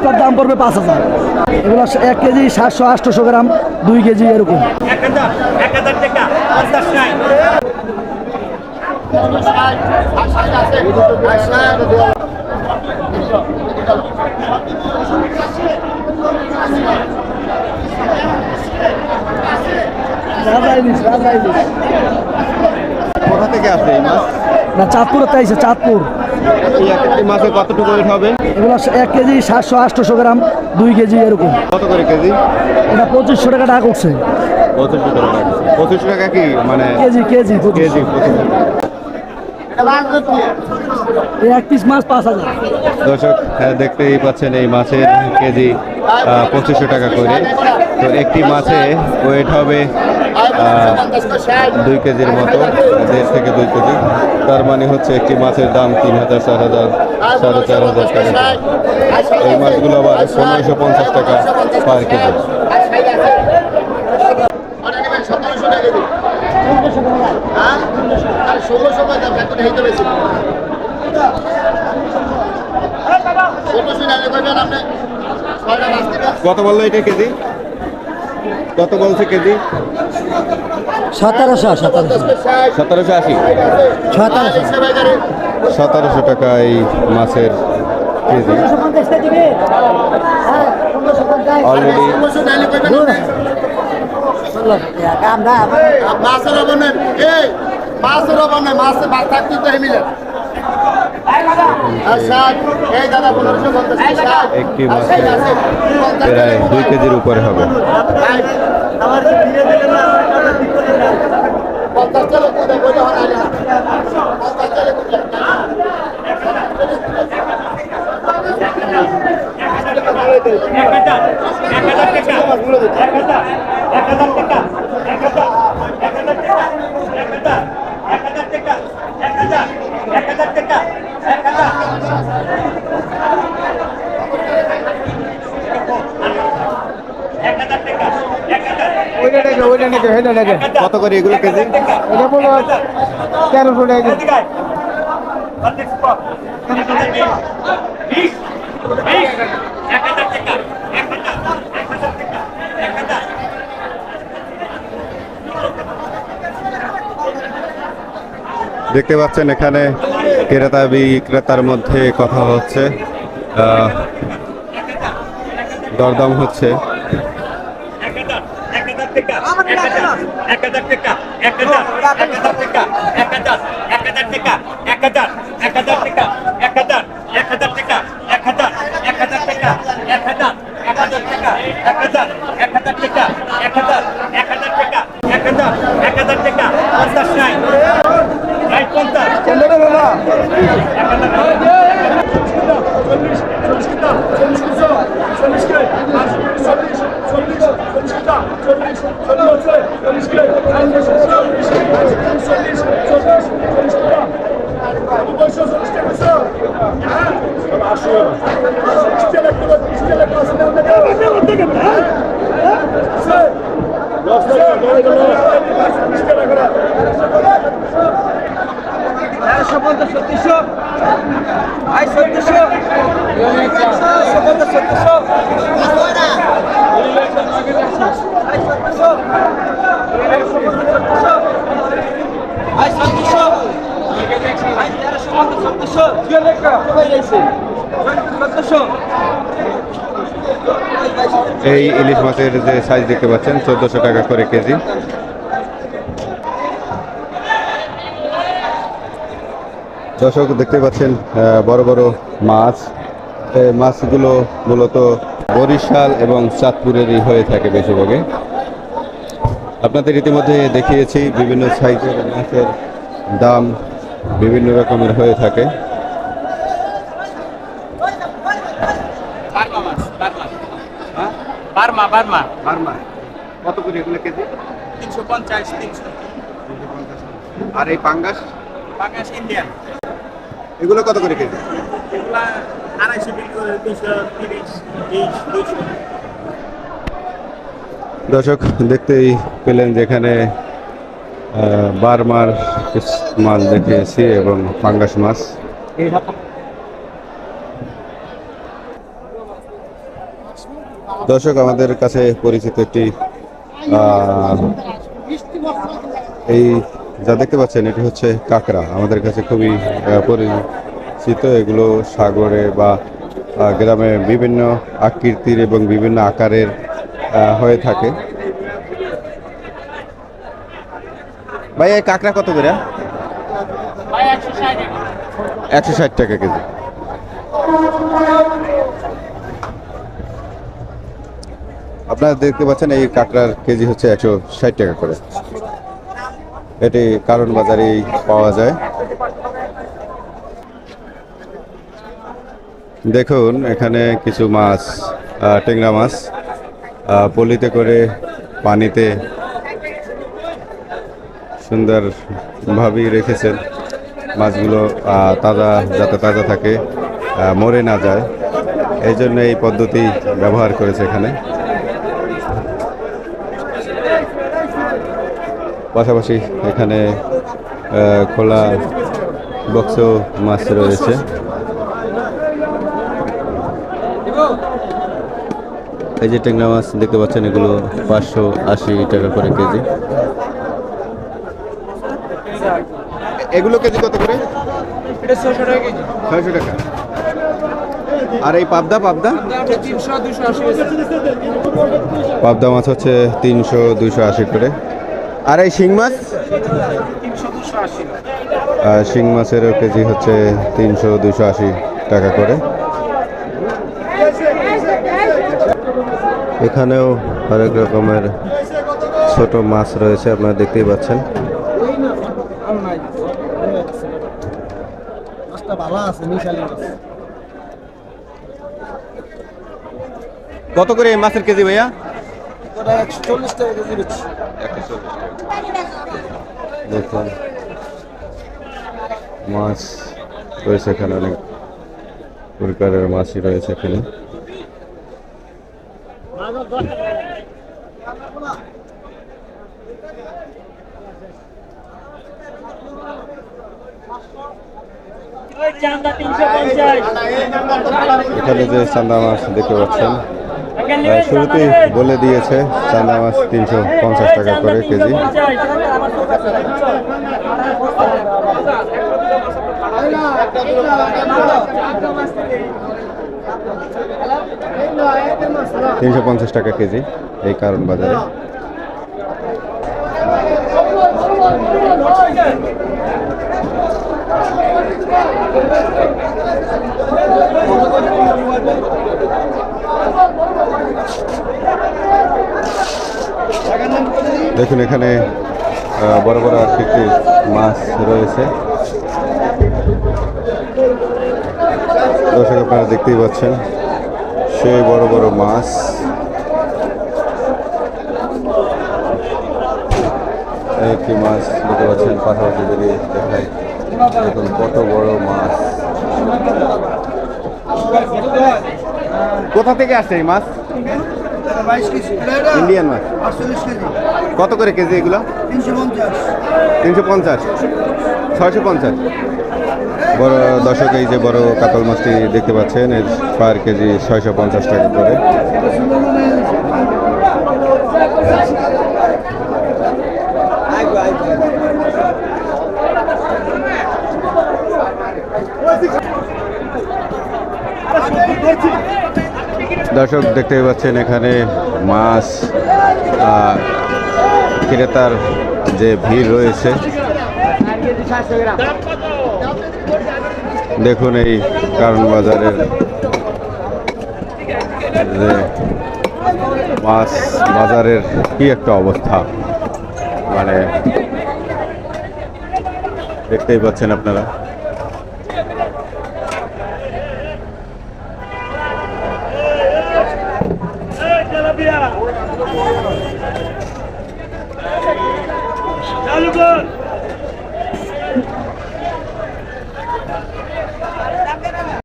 সবটার দাম পড়বে পাঁচ হাজার। এগুলো এক কেজি সাতশো আটশোশো গ্রাম দুই কেজি এরকম। কোথা থেকে আসবে এই মাছ? না চাঁদপুর তাইছে চাঁদপুর। এক একটি মাছে কতটুকু ওয়েট হবে? এগুলো এক কেজি সাতশো আটশোশো গ্রাম দুই কেজি এরকম। কত করে কেজি? এটা পঁচিশশো টাকা টাকা করছে পঁচিশশো টাকা পঁচিশশো টাকা কি? মানে কেজি কেজি কেজি এক পিস মাছ পাঁচ হাজার। দর্শক হ্যাঁ, দেখতেই পাচ্ছেন এই মাছের কেজি পঁচিশশো টাকা করে। তো একটি মাছে ওয়েট হবে দুই কেজির মতো, দেড় থেকে দুই কেজি। তার মানে হচ্ছে একটি মাছের দাম তিন হাজার, চার হাজার, সাড়ে চার হাজার টাকা এই মাছগুলো আবার পনেরোশো পঞ্চাশ টাকা পার কেজি। কত বলল এটা কেজি? কত বলছে কেজি? সতেরোশো সতেরোশো। সতেরোশো আশি। সতেরোশো। সতেরোশো টাকা এই মাছের কেজি। অলরেডি মাছের অবনের এই মাছের অবনে মাছের ভাত থাকতে তো মিলে। একটি মাছ প্রায় দুই কেজির উপরে হবে। কত করে এগুলো কেজি? এটা তেরোশো দেখতে পাচ্ছেন এখানে ক্রেতা বিক্রেতার মধ্যে কথা হচ্ছে। দরদাম হচ্ছে। এক হাজার এক হাজার টাকা এক হাজার এক হাজার টাকা এক হাজার এক হাজার টাকা এক হাজার এক হাজার টাকা এক হাজার এক হাজার টাকা এক হাজার এক হাজার টাকা এক হাজার এক হাজার টাকা এক হাজার এক হাজার টাকা এক হাজার এক হাজার টাকা, পঞ্চাশ নাই। নাই পঞ্চাশ। তেরোশো পঞ্চাশ ছত্রিশশো আই ছত্রিশশো ছত্রিশশো এই ইলিশ মাছের যে সাইজ দেখতে পাচ্ছেন, চোদ্দশো টাকা করে কেজি। দর্শক, দেখতে পাচ্ছেন বড় বড় মাছ। এই মাছগুলো মূলত বরিশাল এবং চাঁদপুরেরই হয়ে থাকে বেশিরভাগে আপনাদের ইতিমধ্যে দেখিয়েছি বিভিন্ন সাইজের মাছের দাম বিভিন্ন রকমের হয়ে থাকে। Burma Burma. কত করে এগুলো কেজি? তিনশো পঞ্চাশ তিনশো। আর এই পাঙ্গাস? পাঙ্গাস ইন্ডিয়ান। এগুলো কত করে কেজি? এগুলা দর্শক, দেখতেই পেলেন যেখানে বারমার মাছ দেখিয়েছি এবং পাঙ্গাস মাছ। দর্শক, আমাদের কাছে পরিচিত একটি এই যা দেখতে পাচ্ছেন, এটি হচ্ছে কাঁকড়া। আমাদের কাছে খুবই পরিচিত এগুলো সাগরে বা গ্রামে বিভিন্ন আকৃতির এবং বিভিন্ন আকারের হয়ে থাকে। ভাই এই কাঁকড়া কত করে? একশো ষাট টাকা কেজি। আপনারা দেখতে পাচ্ছেন এই কাঁকড়ার কেজি হচ্ছে একশো ষাট টাকা করে। এটি কারণ বাজারেই পাওয়া যায়। দেখুন, এখানে কিছু মাছ ট্যাংরা মাছ পলিতে করে পানিতে সুন্দরভাবেই রেখেছেন মাছগুলো তাজা, যাতে তাজা থাকে মরে না যায়। এই জন্য এই পদ্ধতি ব্যবহার করেছে এখানে। পাশাপাশি এখানে খোলা বক্স মাছ রয়েছে। এই যে ট্যাংরা মাছ দেখতে পাচ্ছেন এগুলো পাঁচশো আশি টাকা করে কেজি। এগুলো কেজি কত করে? এটা টাকা কেজি। ছয়শো টাকা। আর এই পাবদা পাবদা? দুশো পাবদা মাছ হচ্ছে তিনশো দুইশো আশি করে। আর এই শিং মাছ? দুশো আহ, শিং মাছেরও কেজি হচ্ছে তিনশো দুশো আশি টাকা করে। এখানেও অনেক রকমের ছোট মাছ রয়েছে আপনারা দেখতেই পাচ্ছেন। কত করে এই মাছের কেজি ভাইয়া? দেখুন। মাছ রয়েছে এখানে অনেক প্রকারের মাছই রয়েছে এখানে। এখানে যে চান্দা মাছ দেখতে পাচ্ছেন শুরুতেই বলে দিয়েছে চান্দা মাছ তিনশো পঞ্চাশ টাকা করে কেজি। তিনশো পঞ্চাশ টাকা কেজি এই কারণ বাজারে। দেখুন এখানে বড় বড় আকৃতির মাছ রয়েছে। দর্শক আপনারা দেখতেই পাচ্ছেন সেই বড় বড় মাছ। একটি মাছ দেখতে পাচ্ছেন পাশাপাশি যদি দেখায় দেখুন কত বড় মাছ। কোথা থেকে আসছে এই মাছ? বাইশ ইন্ডিয়ান মাছ। কত করে কেজি এগুলো? তিনশো পঞ্চাশ। তিনশো পঞ্চাশ। ছয়শো পঞ্চাশ। বড় দর্শক এই যে বড় কাতল মাছটি দেখতে পাচ্ছেন, এর পার কেজি ছয়শো পঞ্চাশ টাকা করে। দর্শক দেখতে পাচ্ছেন এখানে মাছ ক্রেতার যে ভিড় রয়েছে। দেখুন এই কারণ বাজারের যে মাছ বাজারের কি একটা অবস্থা। মানে দেখতেই পাচ্ছেন আপনারা।